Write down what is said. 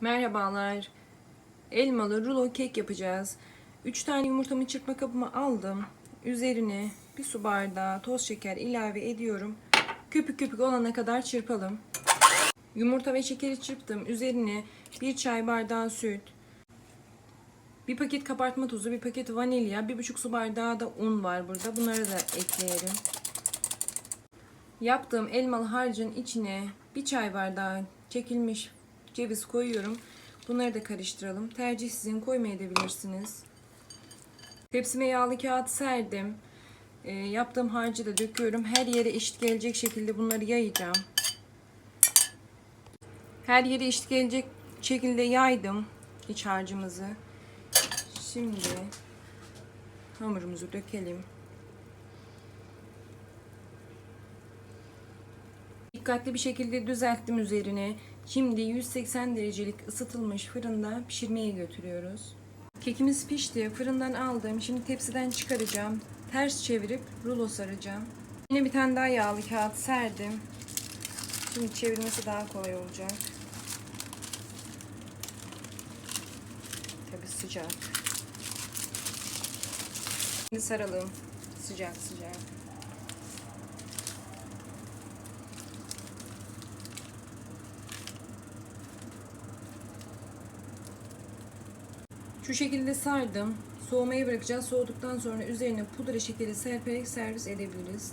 Merhabalar. Elmalı rulo kek yapacağız. 3 tane yumurtamı çırpma kabıma aldım. Üzerine bir su bardağı toz şeker ilave ediyorum. Köpük köpük olana kadar çırpalım. Yumurta ve şekeri çırptım. Üzerine bir çay bardağı süt, bir paket kabartma tozu, bir paket vanilya, bir buçuk su bardağı da un var burada. Bunları da ekleyelim. Yaptığım elmalı harcın içine bir çay bardağı çekilmiş ceviz koyuyorum. Bunları da karıştıralım. Tercih sizin koymayabilirsiniz. Tepsime yağlı kağıt serdim. Ee, yaptığım harcı da döküyorum. Her yere eşit gelecek şekilde bunları yayacağım. Her yere eşit gelecek şekilde yaydım iç harcımızı. Şimdi hamurumuzu dökelim. Dikkatli bir şekilde düzelttim üzerine. Şimdi 180 derecelik ısıtılmış fırında pişirmeye götürüyoruz. Kekimiz pişti. Fırından aldım. Şimdi tepsiden çıkaracağım. Ters çevirip rulo saracağım. Yine bir tane daha yağlı kağıt serdim. Şimdi çevirmesi daha kolay olacak. Tabi sıcak. Şimdi saralım. Sıcak sıcak. Şu şekilde sardım. Soğumaya bırakacağız. Soğuduktan sonra üzerine pudra şekeri serperek servis edebiliriz.